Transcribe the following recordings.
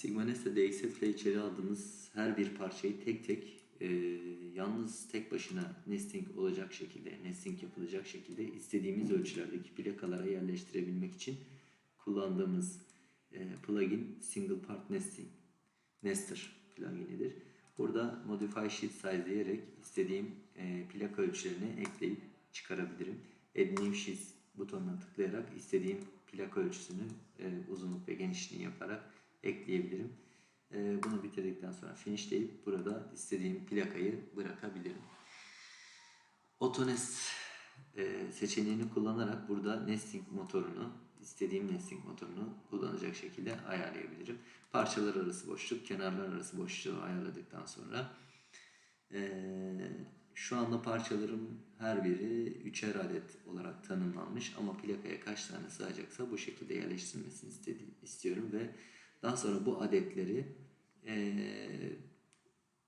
Sigma Nesta DXF ile içeri aldığımız her bir parçayı tek tek e, yalnız tek başına nesting olacak şekilde, nesting yapılacak şekilde istediğimiz ölçülerdeki plakalara yerleştirebilmek için kullandığımız e, plugin Single Part Nesting Nester pluginidir. Burada Modify Sheet Size diyerek istediğim e, plaka ölçülerini ekleyip çıkarabilirim. Add New Sheets butonuna tıklayarak istediğim plaka ölçüsünü e, uzunluk ve genişliğini yaparak ekleyebilirim. E, bunu bitirdikten sonra finish deyip burada istediğim plakayı bırakabilirim. Autonest e, seçeneğini kullanarak burada nesting motorunu, istediğim nesting motorunu kullanacak şekilde ayarlayabilirim. Parçalar arası boşluk, kenarlar arası boşluğu ayarladıktan sonra e, şu anda parçalarım her biri üçer adet olarak tanımlanmış ama plakaya kaç tane sığacaksa bu şekilde yerleştirilmesini istediğim, istiyorum ve daha sonra bu adetleri e,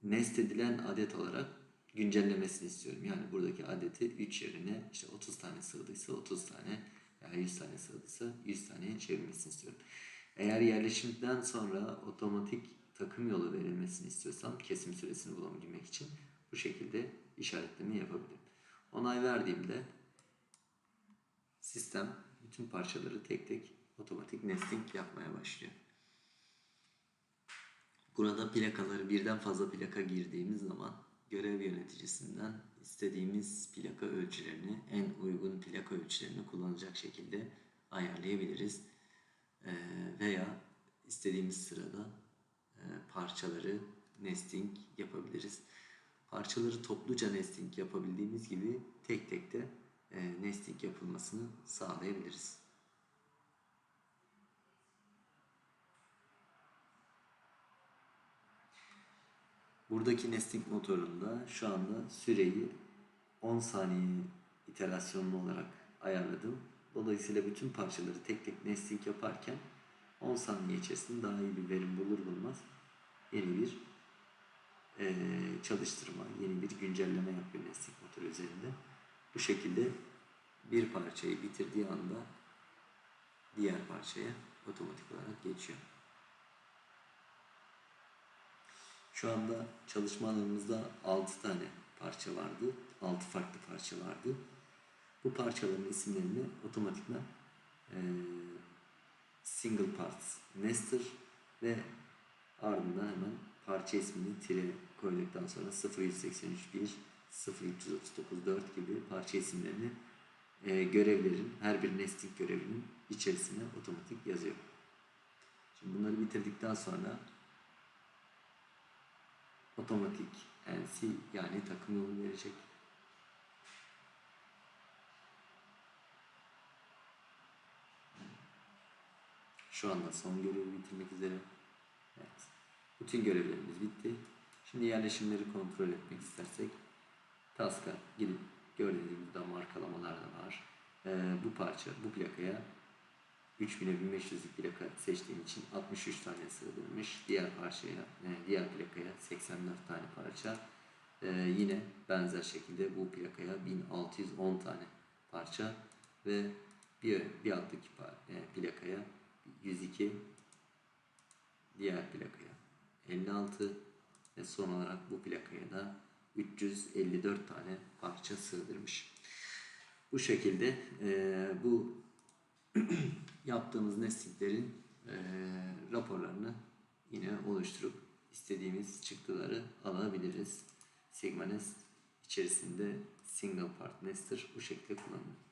nest edilen adet olarak güncellemesini istiyorum. Yani buradaki adeti 3 yerine işte 30 tane sığdıysa 30 tane veya 100 tane sığdıysa 100 taneye çevirmesini istiyorum. Eğer yerleşimden sonra otomatik takım yolu verilmesini istiyorsam kesim süresini bulabilmek için bu şekilde işaretleme yapabilirim. Onay verdiğimde sistem bütün parçaları tek tek otomatik nesting yapmaya başlıyor. Burada plakaları birden fazla plaka girdiğimiz zaman görev yöneticisinden istediğimiz plaka ölçülerini en uygun plaka ölçülerini kullanacak şekilde ayarlayabiliriz. Ee, veya istediğimiz sırada e, parçaları nesting yapabiliriz. Parçaları topluca nesting yapabildiğimiz gibi tek tek de e, nesting yapılmasını sağlayabiliriz. Buradaki nesting motorunda şu anda süreyi 10 saniye iterasyonlu olarak ayarladım. Dolayısıyla bütün parçaları tek tek nesting yaparken 10 saniye içerisinde daha iyi bir verim bulur bulmaz yeni bir eee, çalıştırma, yeni bir güncelleme yapıyor nesting motoru üzerinde. Bu şekilde bir parçayı bitirdiği anda diğer parçaya otomatik olarak geçiyor. Şu anda çalışma alanımızda 6 tane parça vardı. 6 farklı parça vardı. Bu parçaların isimlerini otomatikman eee, single parts nester ve ardından hemen parça ismini tire koyduktan sonra 0183 1 0339 4 gibi parça isimlerini eee, görevlerin her bir nesting görevinin içerisine otomatik yazıyor. Şimdi bunları bitirdikten sonra otomatik NC yani takım yolu verecek. Şu anda son görevi bitirmek üzere. Evet. Bütün görevlerimiz bitti. Şimdi yerleşimleri kontrol etmek istersek Task'a gidip gördüğünüz gibi burada markalamalar da var. Ee, bu parça, bu plakaya 3000'e 1500'lük plaka seçtiğim için 63 tane sığdırmış. Diğer parçaya, e, diğer plakaya 84 tane parça. Ee, yine benzer şekilde bu plakaya 1610 tane parça ve bir, bir alttaki e, plakaya 102 diğer plakaya 56 ve son olarak bu plakaya da 354 tane parça sığdırmış. Bu şekilde e, bu yaptığımız nesnelerin e, raporlarını yine oluşturup istediğimiz çıktıları alabiliriz. Sigma Nest içerisinde single part nester bu şekilde kullanılıyor.